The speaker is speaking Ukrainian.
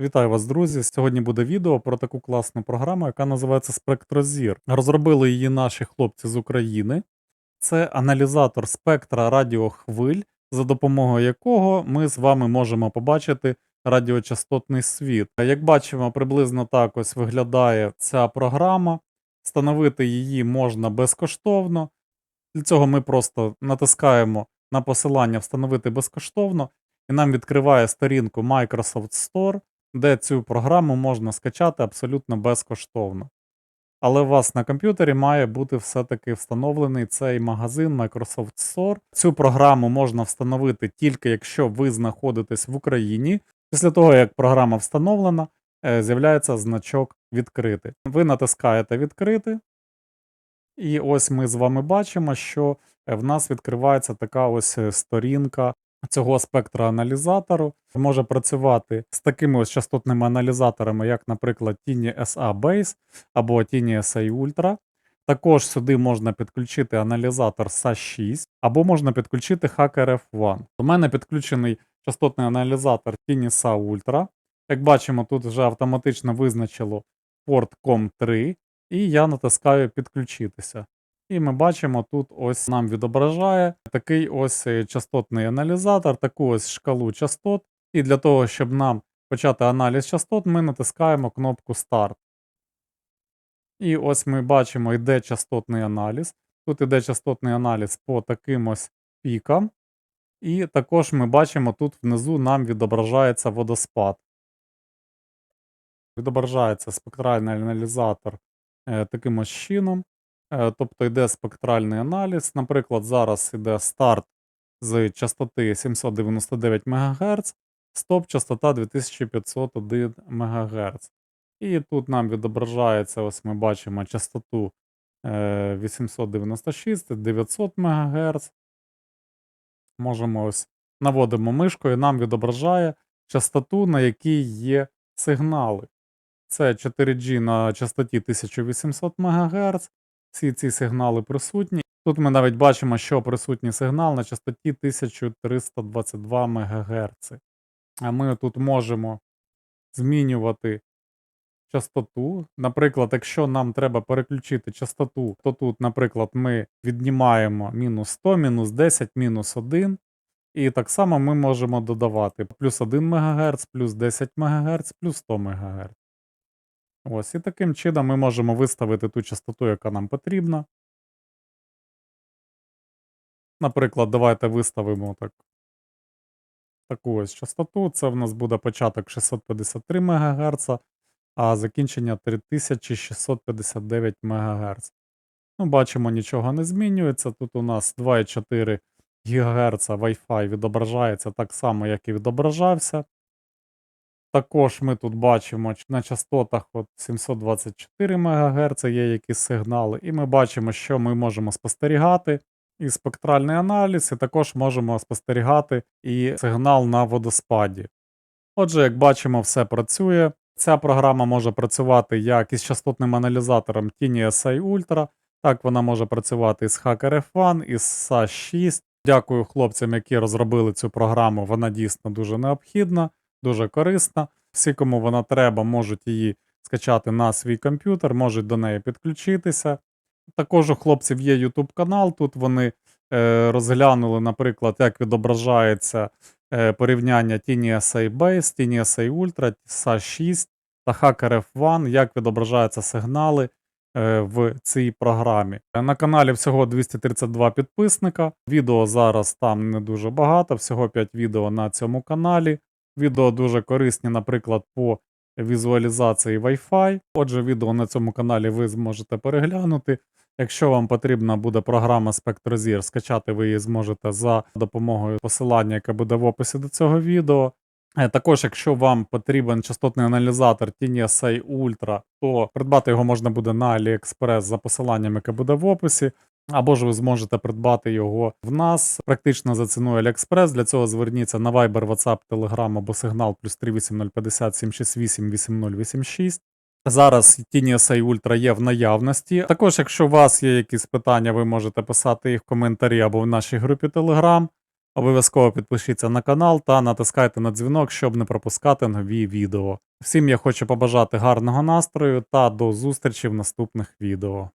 Вітаю вас, друзі! Сьогодні буде відео про таку класну програму, яка називається Спектрозір. Розробили її наші хлопці з України. Це аналізатор спектра радіохвиль, за допомогою якого ми з вами можемо побачити радіочастотний світ. Як бачимо, приблизно так ось виглядає ця програма. Встановити її можна безкоштовно. Для цього ми просто натискаємо на посилання Встановити безкоштовно, і нам відкриває сторінку Microsoft Store, де цю програму можна скачати абсолютно безкоштовно. Але у вас на комп'ютері має бути все-таки встановлений цей магазин Microsoft Store. Цю програму можна встановити тільки якщо ви знаходитесь в Україні. Після того, як програма встановлена, е, з'являється значок відкрити. Ви натискаєте відкрити. І ось ми з вами бачимо, що е, в нас відкривається така ось е, сторінка цього спектра аналізатору. Може працювати з такими ось частотними аналізаторами, як, наприклад, Tiny SA Base або Tiny SA Ultra. Також сюди можна підключити аналізатор SA6, або можна підключити Hacker F1. У мене підключений частотний аналізатор Tiny SA Ultra. Як бачимо, тут вже автоматично визначило порт COM3, і я натискаю підключитися. І ми бачимо, тут ось нам відображає такий ось е, частотний аналізатор, таку ось шкалу частот. І для того, щоб нам почати аналіз частот, ми натискаємо кнопку Старт. І ось ми бачимо, йде частотний аналіз. Тут йде частотний аналіз по таким ось пікам. І також ми бачимо, тут внизу нам відображається водоспад. Відображається спектральний аналізатор е, таким ось чином. Е, тобто йде спектральний аналіз. Наприклад, зараз йде старт з частоти 799 МГц, стоп частота 2501 МГц. І тут нам відображається, ось ми бачимо частоту е, 896, 900 МГц. Можемо ось наводимо мишкою, нам відображає частоту, на якій є сигнали. Це 4G на частоті 1800 МГц. Всі ці сигнали присутні. Тут ми навіть бачимо, що присутній сигнал на частоті 1322 МГц. А ми тут можемо змінювати частоту. Наприклад, якщо нам треба переключити частоту, то тут, наприклад, ми віднімаємо мінус 100, мінус 10, мінус 1. І так само ми можемо додавати плюс 1 МГц, плюс 10 МГц, плюс 100 МГц. Ось, і таким чином ми можемо виставити ту частоту, яка нам потрібна. Наприклад, давайте виставимо так, таку ось частоту. Це в нас буде початок 653 МГц, а закінчення 3659 МГц. Ну, бачимо, нічого не змінюється. Тут у нас 2,4 ГГц Wi-Fi відображається так само, як і відображався. Також ми тут бачимо на частотах от 724 МГц є якісь сигнали, і ми бачимо, що ми можемо спостерігати і спектральний аналіз, і також можемо спостерігати і сигнал на водоспаді. Отже, як бачимо, все працює. Ця програма може працювати як із частотним аналізатором Tiny SA Ultra, так вона може працювати із Hacker F1, із SA6. Дякую хлопцям, які розробили цю програму. Вона дійсно дуже необхідна дуже корисна. Всі, кому вона треба, можуть її скачати на свій комп'ютер, можуть до неї підключитися. Також у хлопців є YouTube канал. Тут вони е, розглянули, наприклад, як відображається е, порівняння Tiny Base, Tiny Ultra, sa 6 та Hacker F1, як відображаються сигнали е, в цій програмі. На каналі всього 232 підписника. Відео зараз там не дуже багато, всього 5 відео на цьому каналі. Відео дуже корисні, наприклад, по візуалізації Wi-Fi. Отже, відео на цьому каналі ви зможете переглянути. Якщо вам потрібна буде програма SpectroZir, скачати ви її зможете за допомогою посилання, яке буде в описі до цього відео. Е, Також, якщо вам потрібен частотний аналізатор Tiny SA Ultra, то придбати його можна буде на AliExpress за посиланням, яке буде в описі. Або ж ви зможете придбати його в нас практично за ціною AliExpress. Для цього зверніться на Viber, WhatsApp, Telegram або сигнал плюс 38050 768 8086. Зараз Tiny SA Ultra є в наявності. Також, якщо у вас є якісь питання, ви можете писати їх в коментарі або в нашій групі Telegram. Обов'язково підпишіться на канал та натискайте на дзвінок, щоб не пропускати нові відео. Всім я хочу побажати гарного настрою та до зустрічі в наступних відео.